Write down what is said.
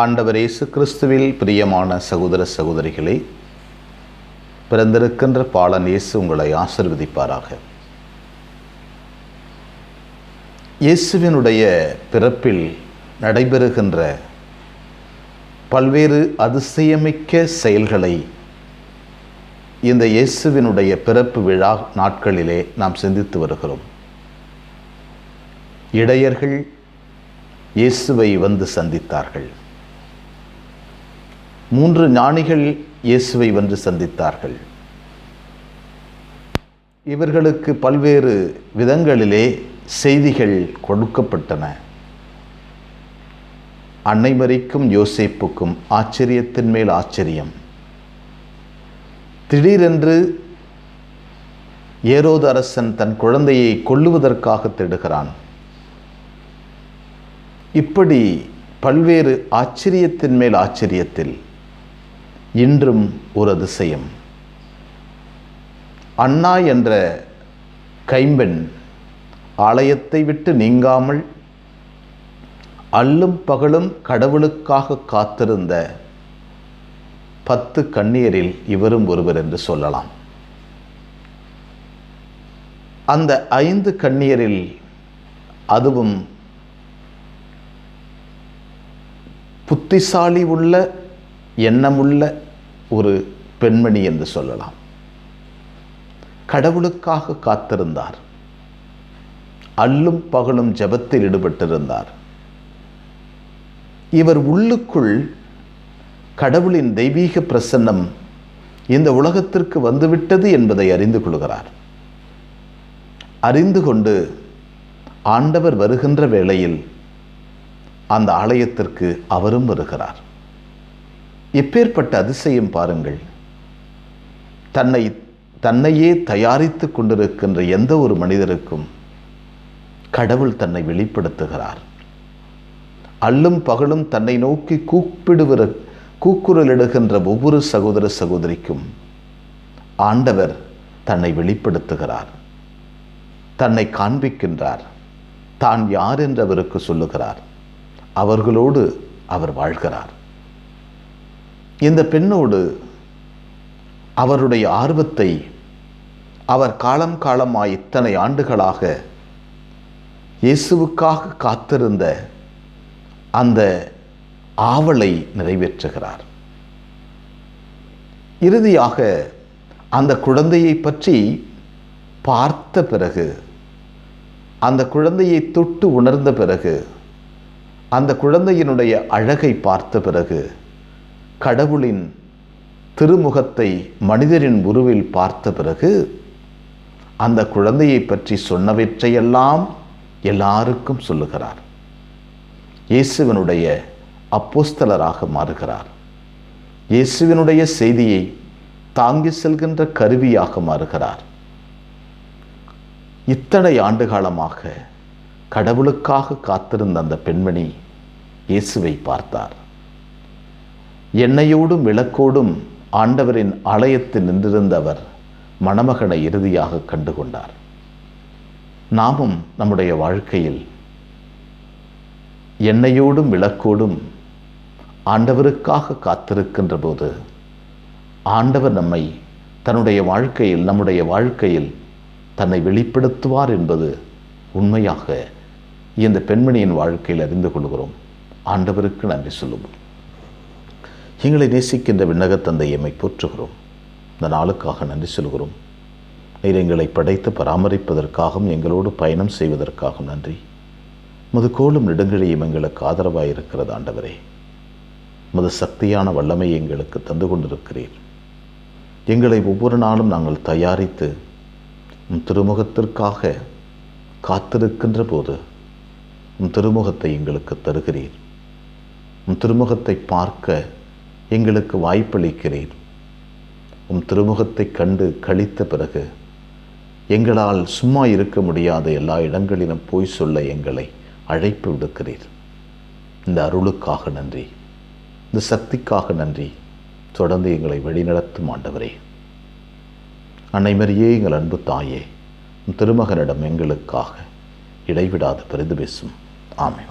ஆண்டவர் இயேசு கிறிஸ்துவில் பிரியமான சகோதர சகோதரிகளே பிறந்திருக்கின்ற பாலன் இயேசு உங்களை ஆசிர்வதிப்பாராக. இயேசுவினுடைய பிறப்பில் நடைபெறுகின்ற பல்வேறு அதிசயமிக்க செயல்களை இந்த இயேசுவினுடைய பிறப்பு விழா நாட்களிலே நாம் சிந்தித்து வருகிறோம். இடையர்கள் இயேசுவை வந்து சந்தித்தார்கள். மூன்று ஞானிகள் இயேசுவை வந்து சந்தித்தார்கள். இவர்களுக்கு பல்வேறு விதங்களிலே செய்திகள் கொடுக்கப்பட்டன. அன்னைமரிக்கும் யோசிப்புக்கும் ஆச்சரியத்தின் மேல் ஆச்சரியம். திடீரென்று ஏரோது அரசன் தன் குழந்தையை கொல்லுவதற்காக தேடுகிறான் இப்படி பல்வேறு ஆச்சரியத்தின் மேல் ஆச்சரியத்தில் இன்றும் ஒரு அதிசயம். அண்ணா என்ற கைம்பெண் ஆலயத்தை விட்டு நீங்காமல் அல்லும் பகலும் கடவுளுக்காக காத்திருந்த பத்து கண்ணியரில் இவரும் ஒருவர் என்று சொல்லலாம். அந்த ஐந்து கண்ணியரில் அதுவும் புத்திசாலி உள்ள எண்ணமுள்ள ஒரு பெண்மணி என்று சொல்லலாம். கடவுளுக்காக காத்திருந்தார். அல்லும் பகலும் ஜபத்தில் ஈடுபட்டிருந்தார். இவர் உள்ளுக்குள் கடவுளின் தெய்வீக பிரசன்னம் இந்த உலகத்திற்கு வந்துவிட்டது என்பதை அறிந்து கொள்கிறார். அறிந்து கொண்டு ஆண்டவர் வருகின்ற வேளையில் அந்த ஆலயத்திற்கு அவரும் வருகிறார். எப்பேற்பட்ட அதிசயம் பாருங்கள். தன்னை தன்னையே தயாரித்து கொண்டிருக்கின்ற எந்த ஒரு மனிதருக்கும் கடவுள் தன்னை வெளிப்படுத்துகிறார். அல்லும் பகலும் தன்னை நோக்கி கூப்பிடுகிற கூக்குரலிடுகின்ற ஒவ்வொரு சகோதர சகோதரிக்கும் ஆண்டவர் தன்னை வெளிப்படுத்துகிறார். தன்னை காண்பிக்கின்றார். தான் யார் என்று அவருக்கு சொல்லுகிறார். அவர்களோடு அவர் வாழ்கிறார். இந்த பெண்ணோடு அவருடைய ஆர்வத்தை அவர் காலம் காலமாய் இத்தனை ஆண்டுகளாக இயேசுவுக்காக காத்திருந்த அந்த ஆவலை நிறைவேற்றுகிறார். இறுதியாக அந்த குழந்தையை பற்றி பார்த்த பிறகு அந்த குழந்தையை தொட்டு உணர்ந்த பிறகு அந்த குழந்தையினுடைய அழகை பார்த்த பிறகு கடவுளின் திருமுகத்தை மனிதரின் உருவில் பார்த்த பிறகு அந்த குழந்தையை பற்றி சொன்னவற்றையெல்லாம் எல்லாருக்கும் சொல்லுகிறார். இயேசுவனுடைய அப்போஸ்தலராக மாறுகிறார். இயேசுவினுடைய செய்தியை தாங்கி செல்கின்ற கருவியாக மாறுகிறார். இத்தனை ஆண்டு காலமாக கடவுளுக்காக காத்திருந்த அந்த பெண்மணி இயேசுவை பார்த்தார். எண்ணெயோடும் விளக்கோடும் ஆண்டவரின் ஆலயத்தில் நின்றிருந்தவர் மணமகனை இறுதியாக கண்டுகொண்டார். நாமும் நம்முடைய வாழ்க்கையில் எண்ணெயோடும் விளக்கோடும் ஆண்டவருக்காக காத்திருக்கின்ற போது ஆண்டவர் நம்மை தன்னுடைய வாழ்க்கையில் நம்முடைய வாழ்க்கையில் தன்னை வெளிப்படுத்துவார் என்பது உண்மையாக இந்த பெண்மணியின் வாழ்க்கையில் அறிந்து கொள்கிறோம். ஆண்டவருக்கு நன்றி சொல்லுவோம். எங்களை நேசிக்கின்ற விண்ணகத்தந்தை எம்மை போற்றுகிறோம். இந்த நாளுக்காக நன்றி சொல்கிறோம். நீர் எங்களை படைத்து பராமரிப்பதற்காகவும் எங்களோடு பயணம் செய்வதற்காகவும் நன்றி. முது கோலும் நெடுங்கிழையும் எங்களுக்கு ஆதரவாக இருக்கிறது ஆண்டவரே. முது சக்தியான வல்லமை எங்களுக்கு தந்து கொண்டிருக்கிறீர். எங்களை ஒவ்வொரு நாளும் நாங்கள் தயாரித்து உம் திருமுகத்திற்காக காத்திருக்கின்ற போது உம் திருமுகத்தை எங்களுக்கு தருகிறீர். உம் திருமுகத்தை பார்க்க எங்களுக்கு வாய்ப்பளிக்கிறீர். உம் திருமுகத்தை கண்டு கழித்த பிறகு எங்களால் சும்மா இருக்க முடியாத எல்லா இடங்களிலும் போய் சொல்ல எங்களை அழைப்பு விடுக்கிறீர். இந்த அருளுக்காக நன்றி. இந்த சக்திக்காக நன்றி. தொடர்ந்து எங்களை வழிநடத்தும் ஆண்டவரே. அன்னைமரியே எங்கள் அன்பு தாயே உன் திருமகனிடம் எங்களுக்காக இடைவிடாது பெரிது பேசும் ஆமை